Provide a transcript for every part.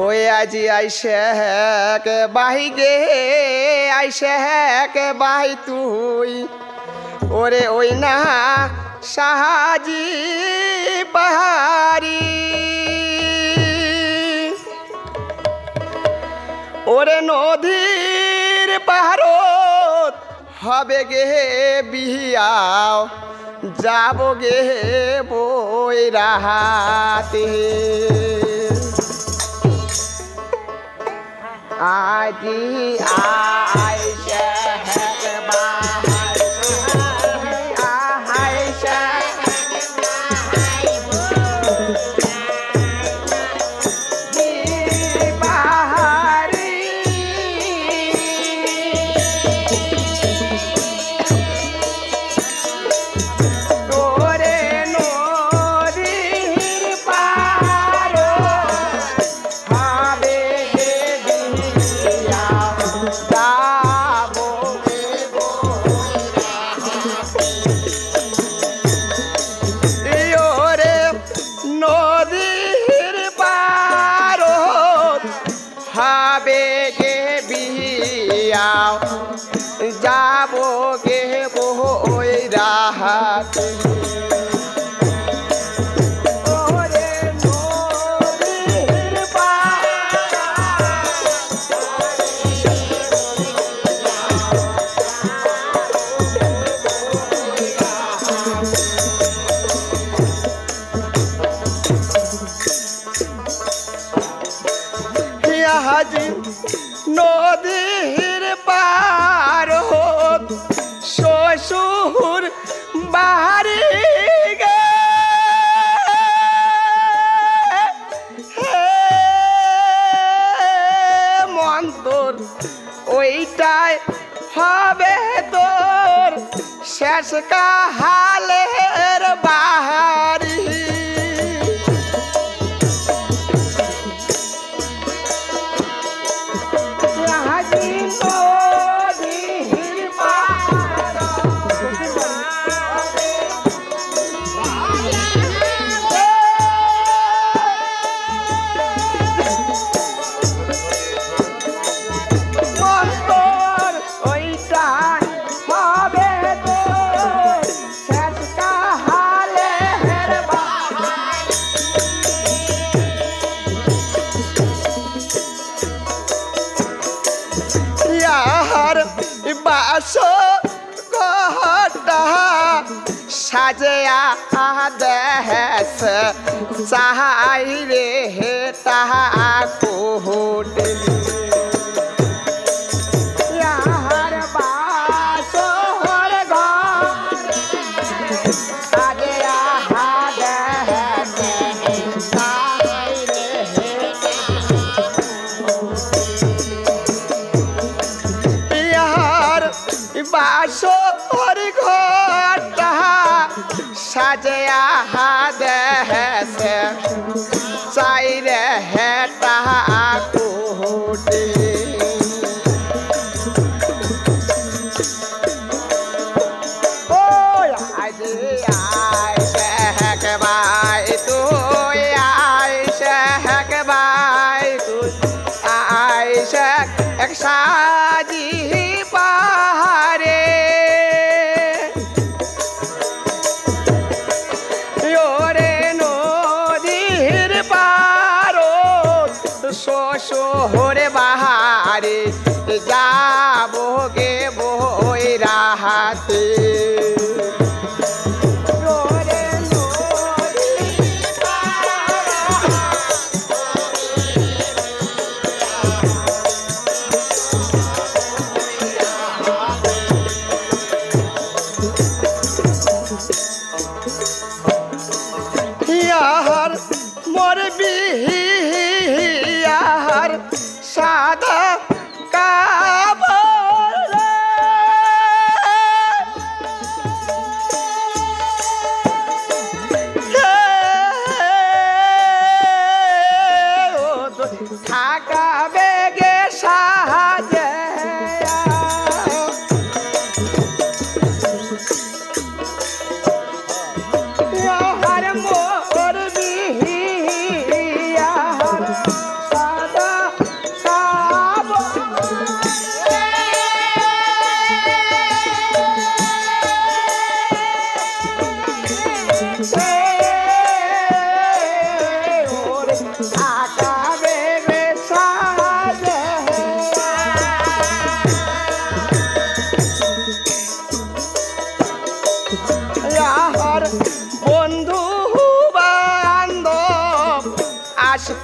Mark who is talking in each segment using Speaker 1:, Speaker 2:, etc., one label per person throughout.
Speaker 1: ওই আজি আইসে কে বাহি গে, আইসে কে বাহি তুই। ওরে ওই না সাহাজি বাহারি ওরে নদীর পাহাড়ত হবে গে বিহিয়াও যাব গে বই রাহাতে আজি আইসে হেক যাব গে বই রাহাতে। ওরে নদীর পাড় বাহারি গে। মন্তর ওইটাই হবে তোর শেষ কাহালের বাহারি। সাজয়া দেহেস চাহাই রে হে তাহা কোহটিল ইয়ার সাজয়া দেহেছে চাইরে হেটা শ্বশুরে বাহারে যাব গে বই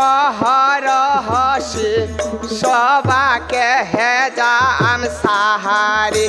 Speaker 1: আসপহর হসে সবাকে হে যাম সাহারে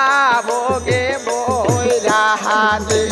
Speaker 1: যাব গে হাতে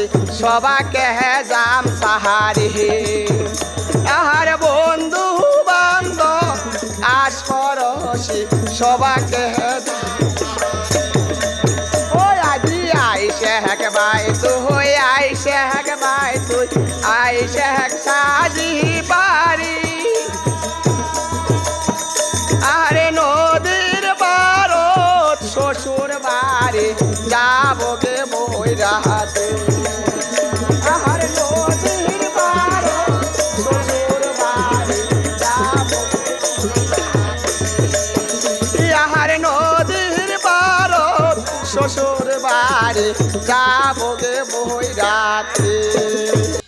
Speaker 1: পরশি সবাকে যাম সাহারি আহার বন্ধু বান্ধব আস পরশি সবাকে ও আজি আইসে হেক বাই তুই আইসে হেক বাই তুই, আইসে হেক বাড়ি যাব গে বই রাতে